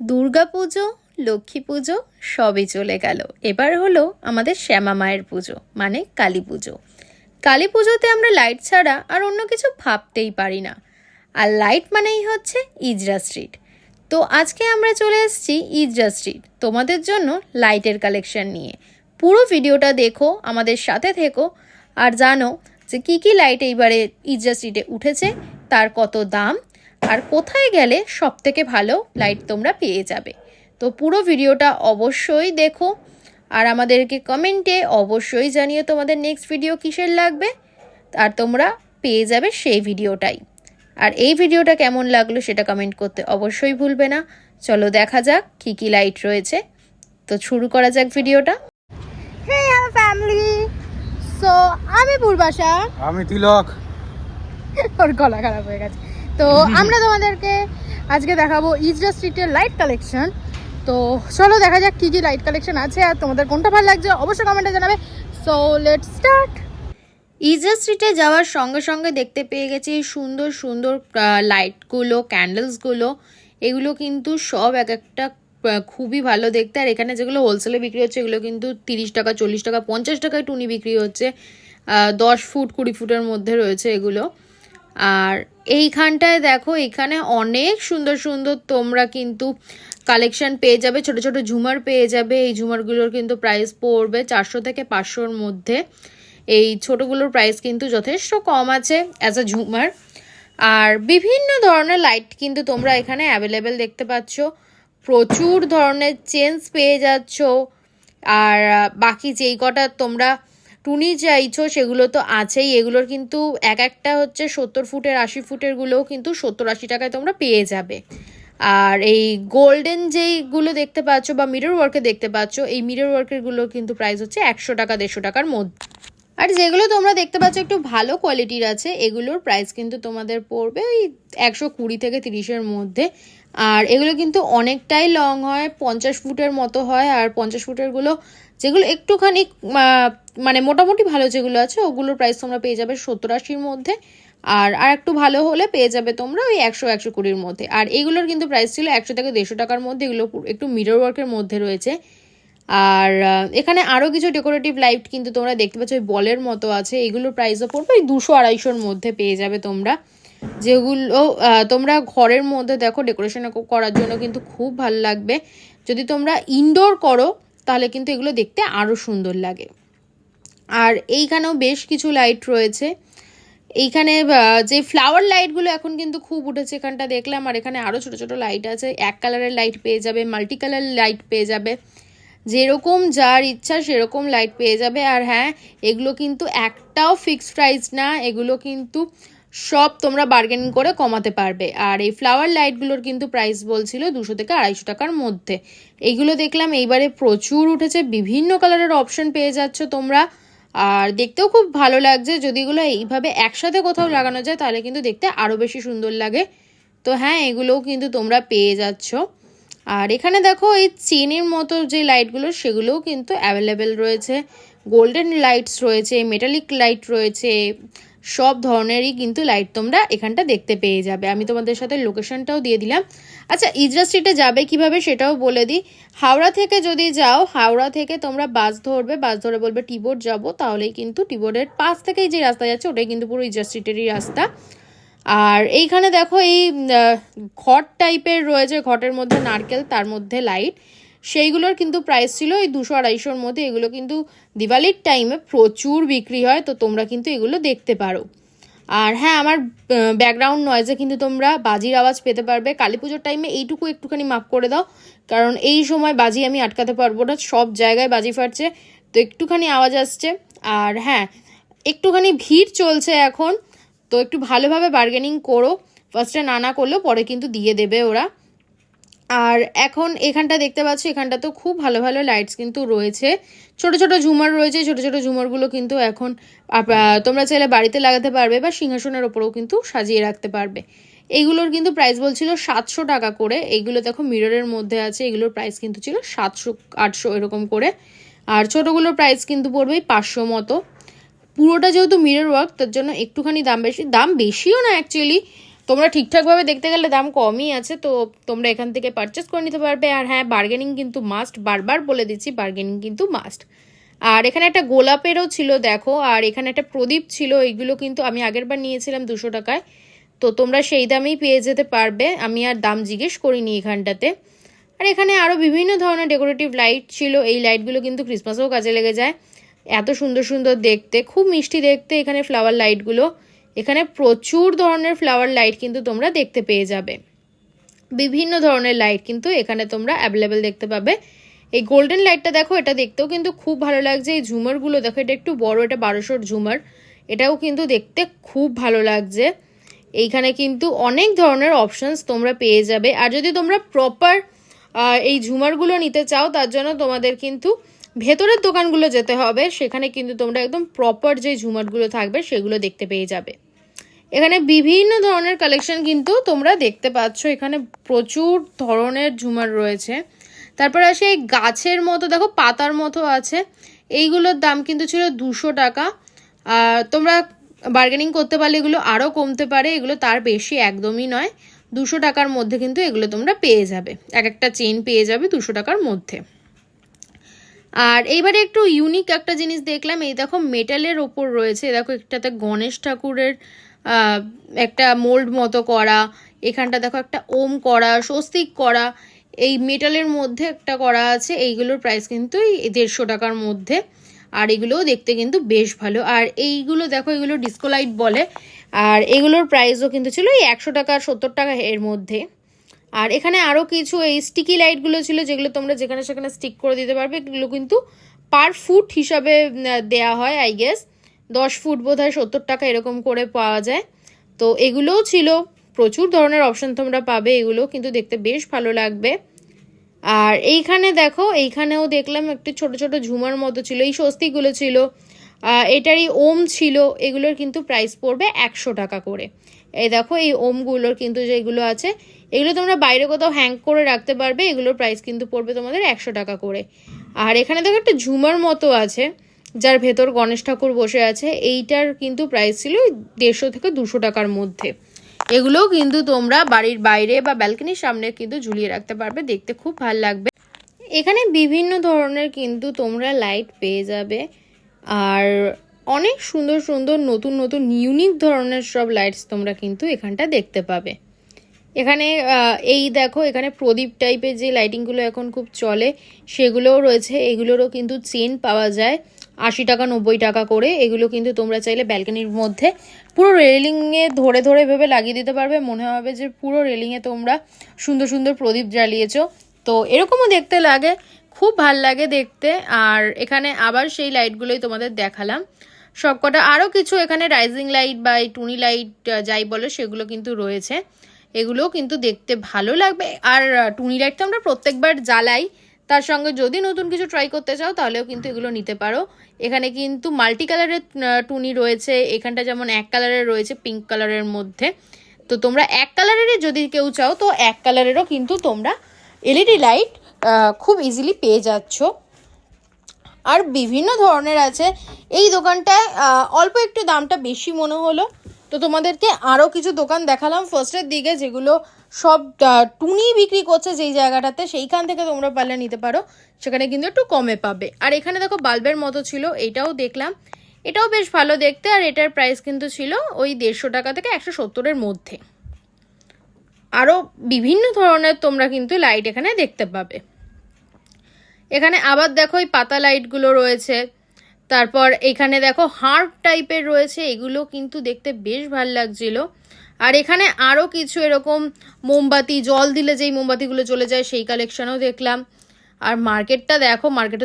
দুর্গা পুজো, লক্ষ্মী পুজো, সবই চলে গেল। এবার হলো আমাদের শ্যামা মায়ের পুজো মানে কালী পুজো। কালী পুজোতে আমরা লাইট ছাড়া আর অন্য কিছু ভাবতেই পারি না। আর লাইট মানেই হচ্ছে ইজরা স্ট্রিট তো আজকে আমরা চলে এসেছি ইজরা স্ট্রিট তোমাদের জন্য লাইটের কালেকশন নিয়ে। পুরো ভিডিওটা দেখো, আমাদের সাথে থেকো, আর জানো যে কী কী লাইট এইবারে ইজরা স্ট্রিটে উঠেছে, তার কত দাম আর কোথায় গেলে সব থেকে ভালো লাইট তোমরা পেয়ে যাবে। তো পুরো ভিডিওটা অবশ্যই দেখো আর আমাদেরকে কমেন্টে অবশ্যই জানিয়ে তোমাদের নেক্সট ভিডিও কিসের লাগবে আর তোমরা পেয়ে যাবে সেই ভিডিওটাই। আর এই ভিডিওটা কেমন লাগল সেটা কমেন্ট করতে অবশ্যই ভুলবে না। চলো দেখা যাক কী কী লাইট রয়েছে। তো শুরু করা যাক ভিডিওটা। ফ্যামিলি সো আমি পূর্বাশা। আমি তিলক। ওর গলা খারাপ হয়ে গেছে। তো আমরা তোমাদেরকে আজকে দেখাবো ইজরা স্ট্রিটের লাইট কালেকশন তো চলো দেখা যাক কী কী লাইট কালেকশন আছে আর তোমাদের কোনটা ভালো লাগছে অবশ্যই কমেন্টে জানাবে। সো লেট স্টার্ট ইজা স্ট্রিটে যাওয়ার সঙ্গে সঙ্গে দেখতে পেয়ে গেছি সুন্দর সুন্দর লাইটগুলো ক্যান্ডেলসগুলো এগুলো কিন্তু সব এক একটা খুবই ভালো দেখতে। আর এখানে যেগুলো হোলসেলে বিক্রি হচ্ছে এগুলো কিন্তু তিরিশ টাকা চল্লিশ টাকা পঞ্চাশ টাকায় টুনি বিক্রি হচ্ছে। দশ ফুট কুড়ি ফুটের মধ্যে রয়েছে এগুলো। আর এইখানটায় দেখো, এখানে অনেক সুন্দর সুন্দর তোমরা কিন্তু কালেকশন পেয়ে যাবে, ছোট ছোট ঝুমার পেয়ে যাবে। এই ঝুমারগুলোর কিন্তু প্রাইস পড়বে চারশো থেকে পাঁচশোর মধ্যে। এই ছোটোগুলোর প্রাইস কিন্তু যথেষ্ট কম আছে অ্যাজ আ ঝুমার। আর বিভিন্ন ধরনের লাইট কিন্তু তোমরা এখানে অ্যাভেলেবেল দেখতে পাচ্ছ। প্রচুর ধরনের চেঞ্জ পেয়ে যাচ্ছ। আর, বাকি যেই কটা তোমরা টুনি চাইছো, সেগুলো তো আছেই। এগুলোর কিন্তু এক একটা হচ্ছে সত্তর ফুটের, আশি ফুটেরগুলোও কিন্তু সত্তর, আশি টাকায় তোমরা পেয়ে যাবে। আর এই গোল্ডেন যেইগুলো দেখতে পাচ্ছ বা মিরর ওয়ার্কে দেখতে পাচ্ছ, এই মিরর ওয়ার্কেরগুলো কিন্তু প্রাইস হচ্ছে একশো টাকা, দেড়শো টাকার মধ্যে। আর যেগুলো তোমরা দেখতে পাচ্ছ একটু ভালো কোয়ালিটির আছে, এগুলোর প্রাইস কিন্তু তোমাদের পড়বে ওই একশো কুড়ি থেকে তিরিশের মধ্যে। আর এগুলো কিন্তু অনেকটাই লং হয়, পঞ্চাশ ফুটের মতো হয়, আর পঞ্চাশ ফুটেরগুলো যেগুলো একটুখানি মানে মোটামুটি ভালো যেগুলো আছে, ওগুলোর প্রাইস তোমরা পেয়ে যাবে সত্তর আশির মধ্যে। আর আর একটু ভালো হলে পেয়ে যাবে তোমরা ওই একশো একশো কুড়ির মধ্যে। আর এগুলোর কিন্তু প্রাইস ছিল একশো থেকে দেড়শো টাকার মধ্যে, এগুলো একটু মিরর ওয়ার্কের মধ্যে রয়েছে। আর এখানে আরও কিছু ডেকোরেটিভ লাইট কিন্তু তোমরা দেখতে পাচ্ছ, ওই বলের মতো আছে। এগুলোর প্রাইসও পড়বে ওই দুশো আড়াইশোর মধ্যে পেয়ে যাবে তোমরা। যেগুলো তোমরা ঘরের মধ্যে দেখো ডেকোরেশন করার জন্য কিন্তু খুব ভালো লাগবে। যদি তোমরা ইনডোর করো তাহলে কিন্তু এগুলো দেখতে আরও সুন্দর লাগে। আর এইখানেও বেশ কিছু লাইট রয়েছে। এইখানে যে ফ্লাওয়ার লাইটগুলো এখন কিন্তু খুব উঠেছে এখানটা দেখলাম, আর এখানে আরও ছোট ছোট লাইট আছে। এক কালারের লাইট পেয়ে যাবে মাল্টি কালার লাইট পেয়ে যাবে। যেরকম যার ইচ্ছা সেরকম লাইট পেয়ে যাবে। আর হ্যাঁ এগুলো কিন্তু একটাও ফিক্সড প্রাইস না, এগুলো কিন্তু সব তোমরা বার্গেনিং করে কমাতে পারবে। আর এই ফ্লাওয়ার লাইটগুলোর কিন্তু প্রাইস বলছিল দুশো থেকে আড়াইশো টাকার মধ্যে। এইগুলো দেখলাম এইবারে প্রচুর উঠেছে, বিভিন্ন কালারের অপশন পেয়ে যাচ্ছ তোমরা। আর দেখতেও খুব ভালো লাগছে, যদি এগুলো এইভাবে একসাথে কোথাও লাগানো যায়, তাহলে কিন্তু দেখতে আরও বেশি সুন্দর লাগে। তো হ্যাঁ এগুলোও কিন্তু তোমরা পেয়ে যাচ্ছ। আর এখানে দেখো, এই চেনের মতো যে লাইটগুলো সেগুলোও কিন্তু অ্যাভেলেবেল রয়েছে। গোল্ডেন লাইটস রয়েছে মেটালিক লাইট রয়েছে সব ধরনেরই কিন্তু লাইট তোমরা এখানটা দেখতে পেয়ে যাবে। আমি তোমাদের সাথে লোকেশনটাও দিয়ে দিলাম। আচ্ছা ইজরা স্ট্রিটে যাবে কীভাবে সেটাও বলে দিই। হাওড়া থেকে যদি যাও, হাওড়া থেকে তোমরা বাস ধরবে, বাস ধরে বলবে টিবোর্ড যাব, তাহলেই কিন্তু টিবোর্ডের পাশ থেকেই যে রাস্তা যাচ্ছে, ওটাই কিন্তু পুরো ইজরা স্ট্রিটেরই রাস্তা। আর এইখানে দেখো এই ঘট টাইপের রয়েছে, ঘটের মধ্যে নারকেল, তার মধ্যে লাইট সেইগুলোর কিন্তু প্রাইস ছিল এই দুশো আড়াইশোর মধ্যে। এগুলো কিন্তু দিওয়ালির টাইমে প্রচুর বিক্রি হয়, তো তোমরা কিন্তু এগুলো দেখতে পারো। আর হ্যাঁ আমার ব্যাকগ্রাউন্ড নয়েজে কিন্তু তোমরা বাজির আওয়াজ পেতে পারবে। কালী পুজোর টাইমে এইটুকু একটুখানি মাপ করে দাও, কারণ এই সময় বাজি আমি আটকাতে পারব না, সব জায়গায় বাজি ফাটছে, তো একটুখানি আওয়াজ আসছে। আর হ্যাঁ একটুখানি ভিড় চলছে এখন, তো একটু ভালোভাবে বার্গেনিং করো। ফার্স্টে না না করলেও পরে কিন্তু দিয়ে দেবে ওরা। আর এখন এখানটা দেখতে পাচ্ছ, এখানটা তো খুব ভালো ভালো লাইটস কিন্তু রয়েছে। ছোট ছোট ঝুমার রয়েছে, ছোট ছোট ঝুমারগুলো কিন্তু এখন তোমরা চাইলে বাড়িতে লাগাতে পারবে বা সিংহাসনের ওপরেও কিন্তু সাজিয়ে রাখতে পারবে। এইগুলোর কিন্তু প্রাইস বলছিল সাতশো টাকা করে। এইগুলো দেখো মিররের মধ্যে আছে, এগুলোর প্রাইস কিন্তু ছিল সাতশো, আটশো এরকম করে। আর ছোটোগুলোর প্রাইস কিন্তু পড়বে পাঁচশো মতো। পুরোটা যেহেতু মিরর ওয়ার্ক তার জন্য একটুখানি দাম বেশি। দাম বেশিও না অ্যাকচুয়ালি তোমরা ঠিকঠাকভাবে দেখতে গেলে দাম কমই আছে, তো তোমরা এখান থেকে পারচেস করে নিতে পারবে। আর হ্যাঁ বার্গেনিং কিন্তু মাস্ট বারবার বলে দিচ্ছি বার্গেনিং কিন্তু মাস্ট আর এখানে একটা গোলাপেরও ছিল, দেখো, আর এখানে একটা প্রদীপ ছিল এইগুলো কিন্তু আমি আগেরবার নিয়েছিলাম দুশো টাকায়। তো তোমরা সেই দামেই পেয়ে যেতে পারবে, আমি আর দাম জিজ্ঞেস করিনি এখানটাতে। আর এখানে আরও বিভিন্ন ধরনের ডেকোরেটিভ লাইট ছিল, এই লাইটগুলো কিন্তু ক্রিসমাসেও কাজে লেগে যায়। এত সুন্দর সুন্দর দেখতে, খুব মিষ্টি দেখতে এখানে ফ্লাওয়ার লাইটগুলো এখানে প্রচুর ধরনের ফ্লাওয়ার লাইট কিন্তু তোমরা দেখতে পেয়ে যাবে। বিভিন্ন ধরনের লাইট কিন্তু এখানে তোমরা অ্যাভেলেবেল দেখতে পাবে। এই গোল্ডেন লাইটটা দেখো, এটা দেখতেও কিন্তু খুব ভালো লাগছে। এই ঝুমারগুলো দেখো, এটা একটু বড়, এটা বারোশোর ঝুমার। এটাও কিন্তু দেখতে খুব ভালো লাগছে। এইখানে কিন্তু অনেক ধরনের অপশনস তোমরা পেয়ে যাবে। আর যদি তোমরা প্রপার এই ঝুমারগুলো নিতে চাও, তার জন্য তোমাদের কিন্তু ভেতরের দোকানগুলো যেতে হবে, সেখানে কিন্তু তোমরা একদম প্রপার যে ঝুমারগুলো থাকবে সেগুলো দেখতে পেয়ে যাবে। এখানে বিভিন্ন ধরনের কালেকশন কিন্তু তোমরা দেখতে পাচ্ছ, এখানে প্রচুর ধরনের ঝুমার রয়েছে। তারপর আসে এই গাছের মতো, দেখো পাতার মতো আছে। এইগুলোর দাম কিন্তু ছিল দুশো টাকা। আর তোমরা বার্গেনিং করতে পারলে এগুলো আরও কমতে পারে, এগুলো তার বেশি একদমই নয়। দুশো টাকার মধ্যে কিন্তু এগুলো তোমরা পেয়ে যাবে। এক একটা চেন পেয়ে যাবে দুশো টাকার মধ্যে। আর এইবারে একটু ইউনিক একটা জিনিস দেখলাম, এই দেখো মেটালের ওপর রয়েছে দেখো একটাতে গণেশ ঠাকুরের একটা মোল্ড মতো করা, এখানটা দেখো একটা ওম করা, স্বস্তিক করা, এই মেটালের মধ্যে একটা করা আছে, এইগুলোর প্রাইস কিন্তু দেড়শো টাকার মধ্যে, আর এগুলোও দেখতে কিন্তু বেশ ভালো, আর এইগুলো দেখো, এগুলো ডিসকো লাইট বলে, আর এগুলোর প্রাইসও কিন্তু ছিল এই একশো টাকা সত্তর টাকা এর মধ্যে। আর এখানে আরও কিছু এই স্টিকি লাইটগুলো ছিল যেগুলো তোমরা যেখানে সেখানে স্টিক করে দিতে পারবে। এগুলো কিন্তু পার ফুট হিসাবে দেয়া হয় আই গেস দশ ফুট বোধ হয় সত্তর টাকা এরকম করে পাওয়া যায়। তো এগুলোও ছিল। প্রচুর ধরনের অপশন তোমরা পাবে এগুলো, কিন্তু দেখতে বেশ ভালো লাগবে। আর এইখানে দেখো, এইখানেও দেখলাম একটি ছোট ছোট ঝুমার মতো ছিল। এই স্বস্তিকগুলো ছিল। এটারই ওম ছিল। এগুলোর কিন্তু প্রাইস পড়বে একশো টাকা করে। এই দেখো, এই ওমগুলোর কিন্তু যেগুলো আছে, এগুলো তোমরা বাইরে কোথাও হ্যাং করে রাখতে পারবে, এগুলোর প্রাইস কিন্তু পড়বে তোমাদের একশো টাকা করে। আর এখানে দেখো একটা ঝুমার মতো আছে, যার ভেতর গণেশ ঠাকুর বসে আছে, এইটার কিন্তু প্রাইস ছিল দেড়শো থেকে দুশো টাকার মধ্যে। এগুলোও কিন্তু তোমরা বাড়ির বাইরে বা ব্যালকনির সামনে কিন্তু ঝুলিয়ে রাখতে পারবে, দেখতে খুব ভালো লাগবে। এখানে বিভিন্ন ধরনের কিন্তু তোমরা লাইট পেয়ে যাবে, আর অনেক সুন্দর সুন্দর নতুন নতুন ইউনিক ধরনের সব লাইটস তোমরা কিন্তু এখানটা দেখতে পাবে। এখানে এই দেখো, এখানে প্রদীপ টাইপের যে লাইটিংগুলো এখন খুব চলে, সেগুলোও রয়েছে। এগুলোরও কিন্তু চেন পাওয়া যায় আশি টাকা, নব্বই টাকা করে। এগুলো কিন্তু তোমরা চাইলে ব্যালকনির মধ্যে পুরো রেলিংয়ে ধরে ধরে ভেবে লাগিয়ে দিতে পারবে। মনে হবে যে পুরো রেলিংয়ে তোমরা সুন্দর সুন্দর প্রদীপ জ্বালিয়েছো। তো এরকমও দেখতে লাগে, খুব ভালো লাগে দেখতে। আর এখানে আবার সেই লাইটগুলোই তোমাদের দেখালাম। সবকটা আরও কিছু এখানে রাইজিং লাইট বা এই টুনি লাইট যাই বলো, সেগুলো কিন্তু রয়েছে। এগুলোও কিন্তু দেখতে ভালো লাগবে। আর টুনি লাইট তো আমরা প্রত্যেকবার জ্বালাই। তার সঙ্গে যদি নতুন কিছু ট্রাই করতে চাও, তাহলেও কিন্তু এগুলো নিতে পারো। এখানে কিন্তু মাল্টি কালারের টুনি রয়েছে। এখানটা যেমন এক কালারের রয়েছে পিঙ্ক কালারের মধ্যে। তো তোমরা এক কালারেরই যদি কেউ চাও, তো এক কালারেরও কিন্তু তোমরা এলইডি লাইট খুব ইজিলি পেয়ে যাচ্ছ। আর বিভিন্ন ধরনের আছে। এই দোকানটায় অল্প একটু দামটা বেশি মনে হলো। তো তোমাদেরকে আরও কিছু দোকান দেখালাম। ফার্স্টের দিকে যেগুলো সব টুনি বিক্রি করছে যেই জায়গাটাতে, সেইখান থেকে তোমরা পারলে নিতে পারো। সেখানে কিন্তু একটু কমে পাবে। আর এখানে দেখো বাল্বের মতো ছিল এটাও দেখলাম। এটাও বেশ ভালো দেখতে, আর এটার প্রাইস কিন্তু ছিল ওই দেড়শো টাকা থেকে একশো সত্তরের মধ্যে। আরও বিভিন্ন ধরনের তোমরা কিন্তু লাইট এখানে দেখতে পাবে। এখানে আবার দেখো এই পাতা লাইটগুলো রয়েছে। তারপর এখানে দেখো হার্ট টাইপের রয়েছে, এগুলো কিন্তু দেখতে বেশ ভালো লাগছিল। আর এখানে আরও কিছু এরকম মোমবাতি, জল দিলে যেই মোমবাতিগুলো চলে যায় সেই কালেকশনও দেখলাম। আর মার্কেটটা দেখো মার্কেটে